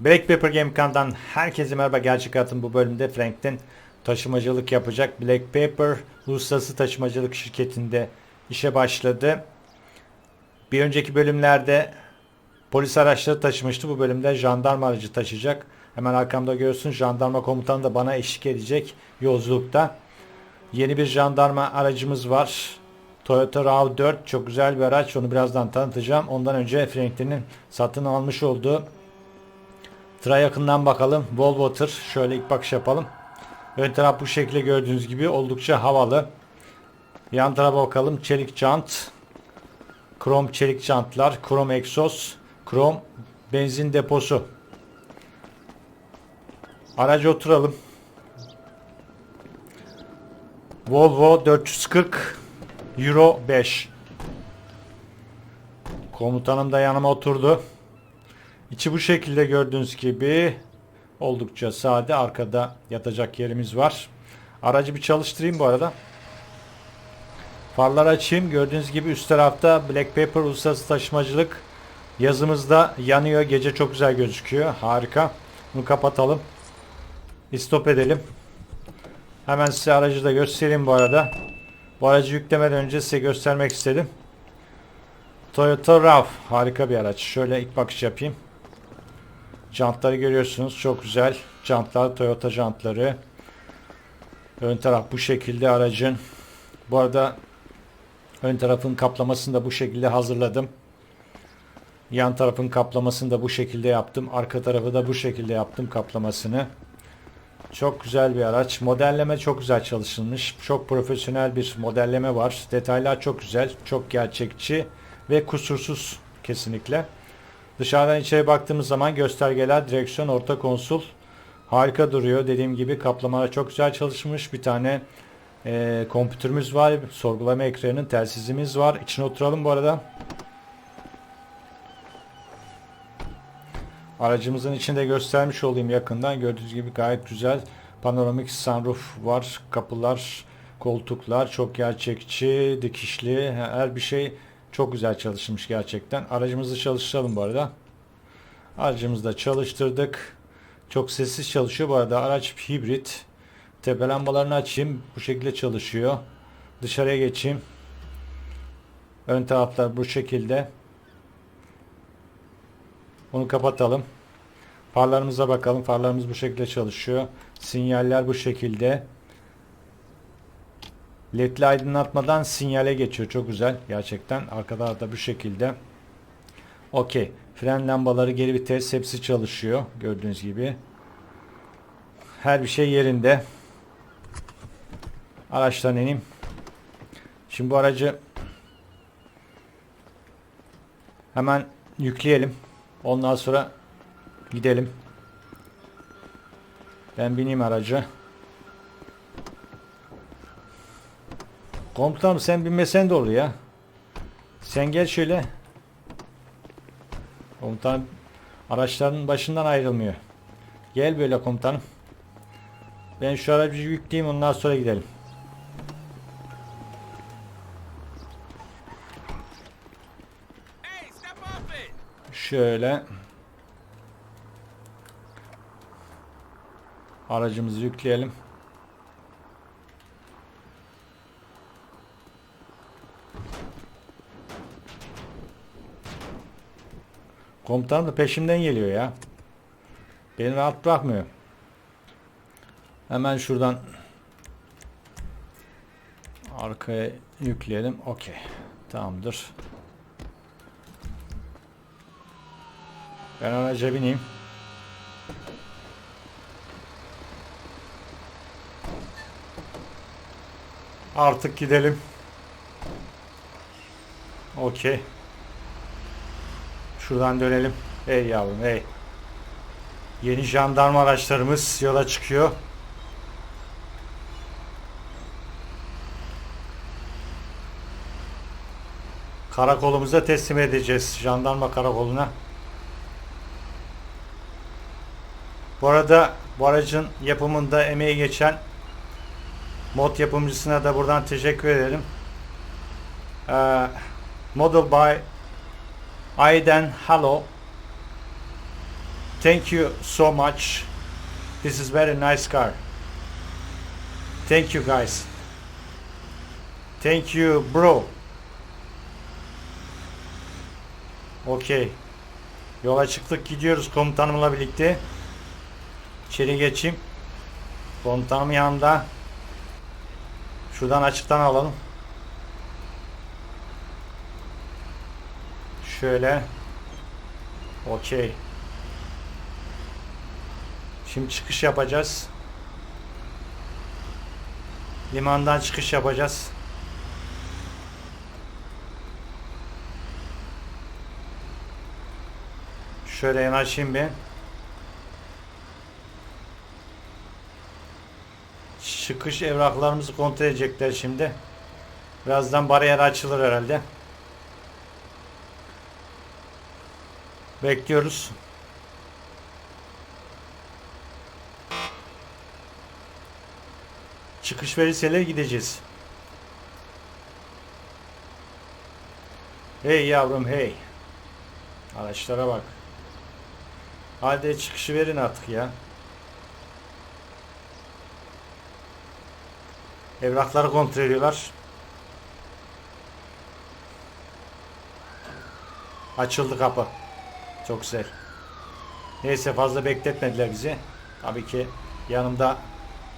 Black Pepper Game kanalından herkese merhaba. Gerçek hayatım bu bölümde Frank'ten taşımacılık yapacak. Black Pepper uluslararası taşımacılık şirketinde işe başladı. Bir önceki bölümlerde polis araçları taşımıştı. Bu bölümde jandarma aracı taşıyacak. Hemen arkamda görüyorsun jandarma komutanı da bana eşlik edecek yolculukta. Yeni bir jandarma aracımız var. Toyota RAV4 çok güzel bir araç. Onu birazdan tanıtacağım. Ondan önce Franklin'in satın almış olduğu Tıra yakından bakalım. Volvo tır. Şöyle ilk bakış yapalım. Ön taraf bu şekilde gördüğünüz gibi oldukça havalı. Yan tarafa bakalım. Çelik jant. Krom çelik jantlar. Krom egzoz. Krom benzin deposu. Araca oturalım. Volvo 440 Euro 5. Komutanım da yanıma oturdu. İçi bu şekilde gördüğünüz gibi oldukça sade. Arkada yatacak yerimiz var. Aracı bir çalıştırayım bu arada. Farları açayım. Gördüğünüz gibi üst tarafta Black Pepper Uluslararası Taşımacılık yazımızda yanıyor. Gece çok güzel gözüküyor. Harika. Bunu kapatalım. Stop edelim. Hemen size aracı da göstereyim bu arada. Bu aracı yüklemeden önce size göstermek istedim. Toyota RAV harika bir araç. Şöyle ilk bakış yapayım. Jantları görüyorsunuz. Çok güzel. Jantlar Toyota jantları. Ön taraf bu şekilde aracın. Bu arada ön tarafın kaplamasını da bu şekilde hazırladım. Yan tarafın kaplamasını da bu şekilde yaptım. Arka tarafı da bu şekilde yaptım kaplamasını. Çok güzel bir araç. Modelleme çok güzel çalışılmış. Çok profesyonel bir modelleme var. Detaylar çok güzel. Çok gerçekçi ve kusursuz kesinlikle. Dışarıdan içeri baktığımız zaman göstergeler, direksiyon, orta konsol harika duruyor. Dediğim gibi kaplamalar çok güzel çalışmış. Bir tane e, kompütürümüz var. Sorgulama ekranının telsizimiz var. İçine oturalım bu arada. Aracımızın içinde göstermiş olayım yakından. Gördüğünüz gibi gayet güzel. Panoramik sunroof var. Kapılar, koltuklar çok gerçekçi, dikişli. Her bir şey çok güzel çalışmış gerçekten. Aracımızı çalıştıralım bu arada. Aracımızı da çalıştırdık. Çok sessiz çalışıyor bu arada. Araç hibrit. Tepe lambalarını açayım. Bu şekilde çalışıyor. Dışarıya geçeyim. Ön taraflar bu şekilde. Bunu kapatalım. Farlarımıza bakalım. Farlarımız bu şekilde çalışıyor. Sinyaller bu şekilde. LED'li aydınlatmadan sinyale geçiyor. Çok güzel. Gerçekten. Arkada da bu şekilde. Okey. Fren lambaları geri vites hepsi çalışıyor. Gördüğünüz gibi. Her bir şey yerinde. Araçtan ineyim. Şimdi bu aracı hemen yükleyelim. Ondan sonra gidelim. Ben bineyim araca. Komutanım sen binmesen de olur ya. Sen gel şöyle. Komutanım araçların başından ayrılmıyor. Gel böyle komutanım. Ben şu aracı yükleyeyim ondan sonra gidelim. Şöyle. Aracımızı yükleyelim. Komutan da peşimden geliyor ya. Beni rahat bırakmıyor. Hemen şuradan arkaya yükleyelim. Okey. Tamamdır. Ben araca bineyim. Artık gidelim. Okey. Şuradan dönelim. Ey yavrum ey. Yeni jandarma araçlarımız yola çıkıyor. Karakolumuza teslim edeceğiz. Jandarma karakoluna. Bu arada bu aracın yapımında emeği geçen mod yapımcısına da buradan teşekkür ederim. Ee, Model by Aiden Hallow Thank you so much. This is very nice car. Thank you guys. Thank you bro. Okay. Yola çıktık gidiyoruz komutanımla birlikte. İçeri geçeyim. Komutanım yanında. Şuradan açıktan alalım. Şöyle. Okey. Şimdi çıkış yapacağız. Limandan çıkış yapacağız. Şöyle yanaşayım bir. Çıkış evraklarımızı kontrol edecekler şimdi. Birazdan bariyer açılır herhalde. Bekliyoruz. Çıkış verirseler gideceğiz. Hey yavrum hey. Araçlara bak. Hadi çıkışı verin artık ya. Evrakları kontrol ediyorlar. Açıldı kapı. Çok güzel. Neyse fazla bekletmediler bizi. Tabii ki yanımda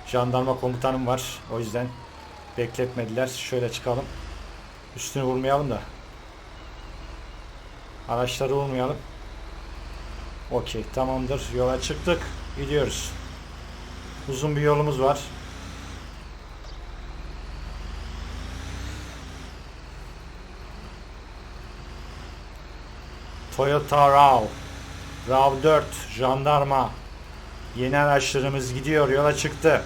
jandarma komutanım var. O yüzden bekletmediler. Şöyle çıkalım. Üstünü vurmayalım da. Araçları vurmayalım. Okey tamamdır. Yola çıktık. Gidiyoruz. Uzun bir yolumuz var. Toyota RAV RAV4 jandarma yeni araçlarımız gidiyor yola çıktı.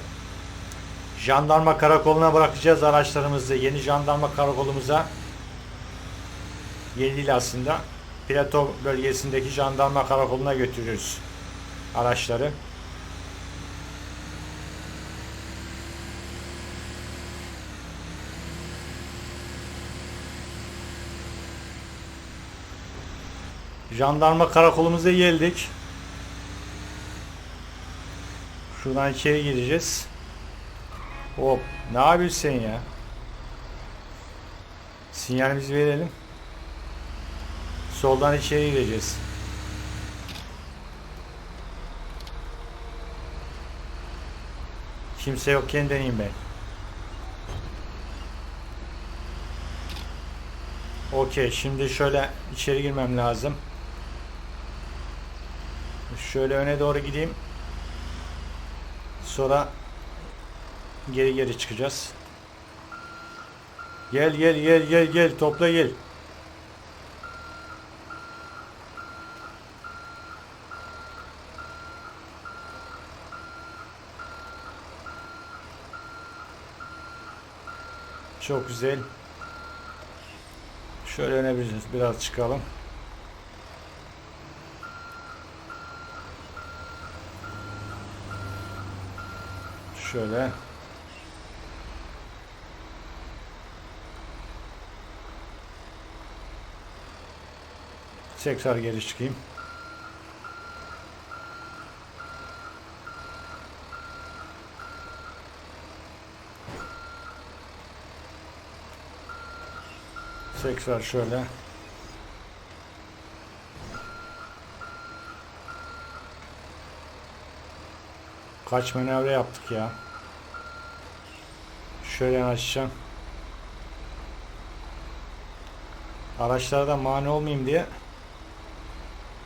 Jandarma karakoluna bırakacağız araçlarımızı yeni jandarma karakolumuza. Yeni değil aslında. Plato bölgesindeki jandarma karakoluna götürüyoruz araçları. Jandarma karakolumuza geldik. Şuradan içeri gireceğiz. Hop. Ne yapıyorsun ya? Sinyalimizi verelim. Soldan içeri gireceğiz. Kimse yokken deneyeyim ben. Okey. Şimdi şöyle içeri girmem lazım. Şöyle öne doğru gideyim. Sonra geri geri çıkacağız. Gel gel gel gel gel topla gel. Çok güzel. Şöyle öne biraz, biraz çıkalım. Şöyle. Tekrar geri çıkayım. Tekrar şöyle. Kaç manevra yaptık ya. Şöyle açacağım. Araçlara da mani olmayayım diye.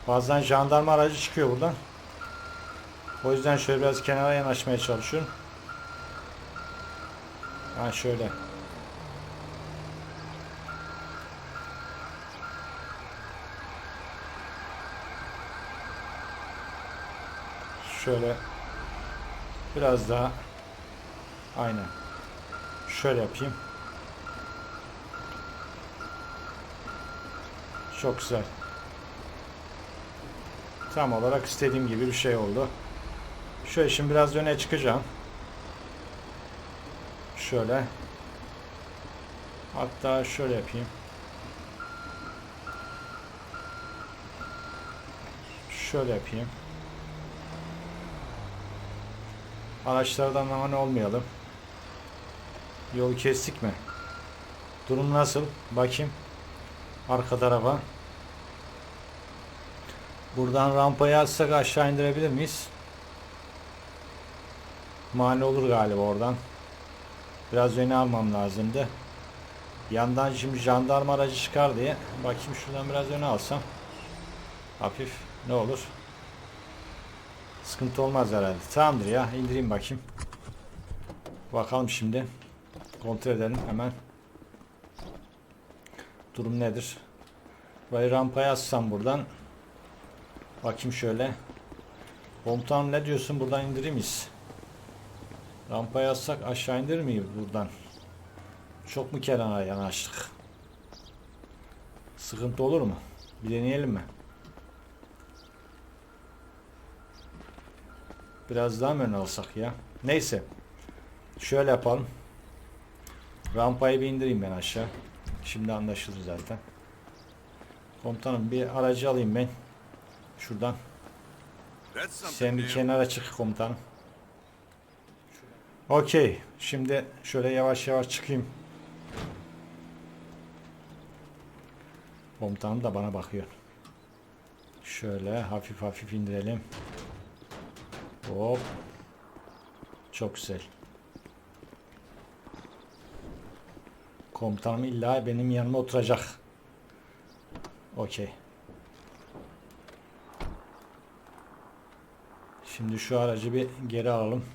Bazen jandarma aracı çıkıyor buradan. O yüzden şöyle biraz kenara yanaşmaya çalışıyorum. Ha şöyle. Şöyle biraz daha aynen Şöyle yapayım. Çok güzel. Tam olarak istediğim gibi bir şey oldu. Şöyle şimdi biraz öne çıkacağım. Şöyle. Hatta şöyle yapayım. Şöyle yapayım. Araçlardan aman olmayalım. Yolu kestik mi? Durum nasıl? Bakayım. Arka tarafa. Buradan rampayı açsak aşağı indirebilir miyiz? Mani olur galiba oradan. Biraz öne almam lazımdı. Yandan şimdi jandarma aracı çıkar diye. Bakayım şuradan biraz öne alsam. Hafif. Ne olur? Sıkıntı olmaz herhalde. Tamamdır ya. indireyim bakayım. Bakalım şimdi. Kontrol edelim hemen. Durum nedir? Burayı rampaya açsam buradan. Bakayım şöyle. Komutanım ne diyorsun? Buradan indirir miyiz? Rampaya açsak aşağı indirir miyiz buradan? Çok mu kenara yanaştık? Sıkıntı olur mu? Bir deneyelim mi? Biraz daha mı ön alsak ya? Neyse. Şöyle yapalım. Rampayı bir indireyim ben aşağı. Şimdi anlaşılır zaten. Komutanım bir aracı alayım ben. Şuradan. Sen bir kenara çık komutanım. Okey. Şimdi şöyle yavaş yavaş çıkayım. Komutanım da bana bakıyor. Şöyle hafif hafif indirelim. Hop. Çok güzel. Komutanım illa benim yanıma oturacak. Okey. Şimdi şu aracı bir geri alalım.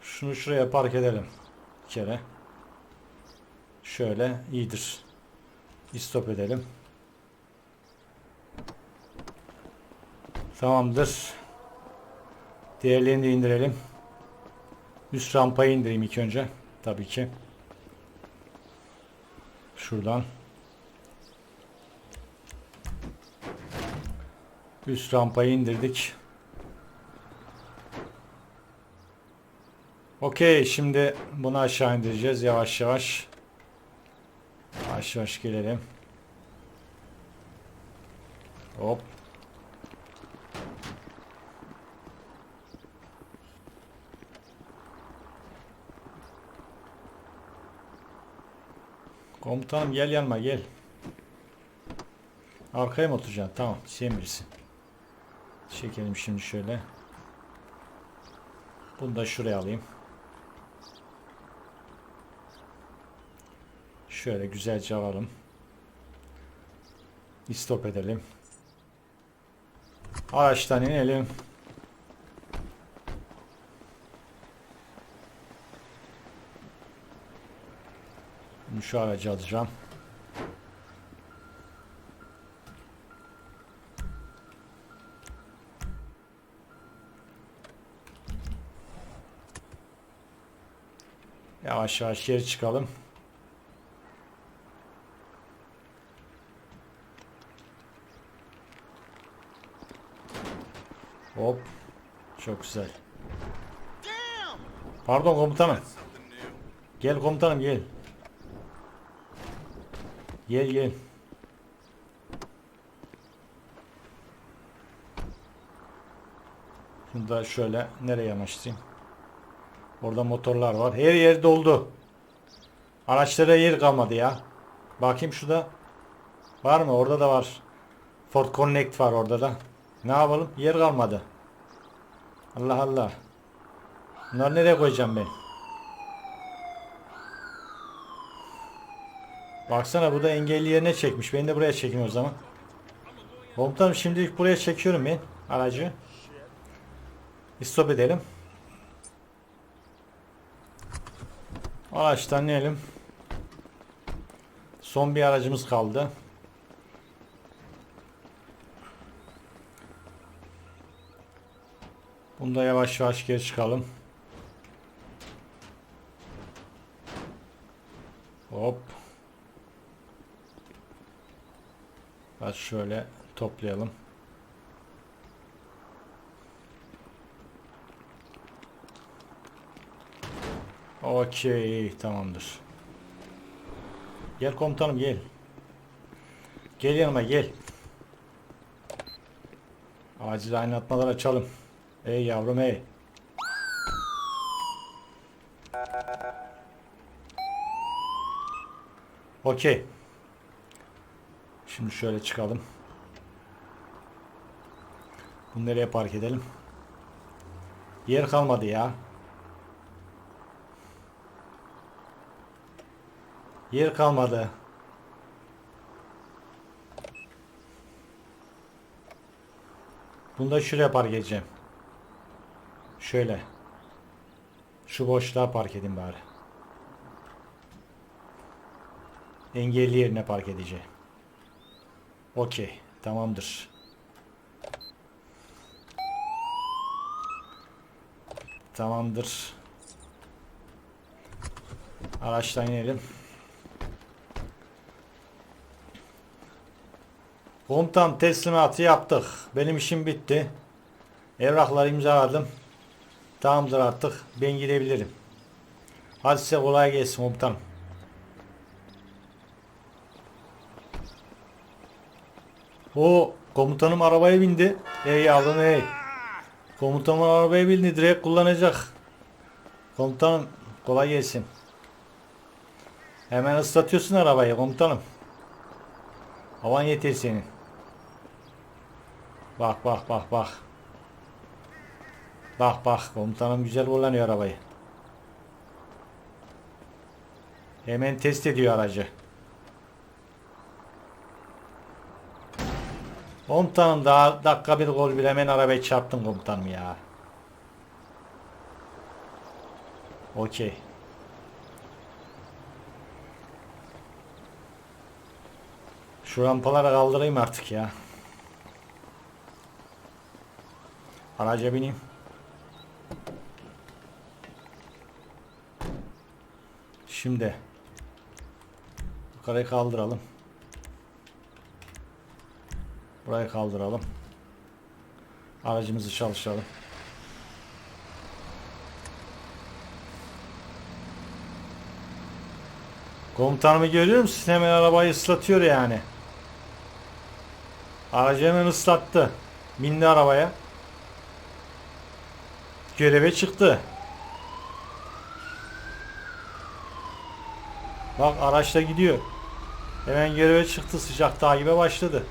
Şunu şuraya park edelim. Bir kere. Şöyle iyidir. İstop edelim. Tamamdır. Diğerlerini de indirelim. Üst rampayı indireyim ilk önce. Tabii ki. Şuradan. Üst rampayı indirdik. Okey şimdi bunu aşağı indireceğiz yavaş yavaş. Yavaş yavaş gelelim. Hop. Komutanım gel yanıma gel. Arkaya mı oturacaksın? Tamam sen bilirsin. Çekelim şimdi şöyle. Bunu da şuraya alayım. Şöyle güzelce alalım. Stop edelim. Araçtan inelim. Şu aracı alacağım. Yavaş yavaş geri çıkalım. Hop. Çok güzel. Pardon komutanım. Gel komutanım gel. Gel gel. Şunu da şöyle nereye yanaştırayım? Orada motorlar var. Her yer doldu. Araçlara yer kalmadı ya. Bakayım şurada. Var mı? Orada da var. Ford Connect var orada da. Ne yapalım? Yer kalmadı. Allah Allah. Bunları nereye koyacağım ben? Baksana bu da engelli yerine çekmiş. Beni de buraya çekin o zaman. Komutanım şimdilik buraya çekiyorum ben aracı. Stop edelim. Araçtan inelim. Son bir aracımız kaldı. Bunda yavaş yavaş geri çıkalım. Hop. Biraz şöyle toplayalım. Okey tamamdır. Gel komutanım gel. Gel yanıma gel. Acil aydınlatmalar açalım. Ey yavrum ey. Okey. Şimdi şöyle çıkalım. Bunu nereye park edelim? Yer kalmadı ya. Yer kalmadı. Bunu da şuraya park edeceğim. Şöyle. Şu boşluğa park edeyim bari. Engelli yerine park edeceğim. Okey. Tamamdır. Tamamdır. Araçtan inelim. Komutan teslimatı yaptık. Benim işim bitti. Evrakları imzaladım. Tamamdır artık. Ben gidebilirim. Hadi size kolay gelsin komutanım. O komutanım arabaya bindi. Ey yavrum ey. Komutanım arabaya bindi. Direkt kullanacak. Komutanım kolay gelsin. Hemen ıslatıyorsun arabayı komutanım. Havan yeter senin. Bak bak bak bak. Bak bak komutanım güzel kullanıyor arabayı. Hemen test ediyor aracı. Komutanım daha dakika bir gol bile hemen arabayı çarptın komutanım ya. Okey. Şu rampaları kaldırayım artık ya. Araca bineyim. Şimdi yukarıyı kaldıralım. Burayı kaldıralım. Aracımızı çalıştıralım. Komutanımı görüyor musun? Hemen arabayı ıslatıyor yani. Aracı hemen ıslattı. Bindi arabaya. Göreve çıktı. Bak araçta gidiyor. Hemen göreve çıktı. Sıcak takibe başladı.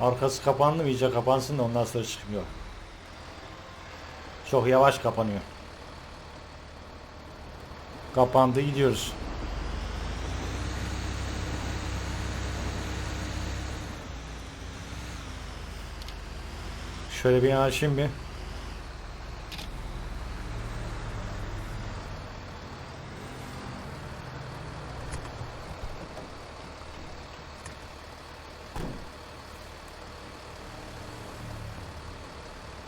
Arkası kapandı mı? İyice kapansın da ondan sonra çıkmıyor. Çok yavaş kapanıyor. Kapandı gidiyoruz. Şöyle bir yanaşayım bir.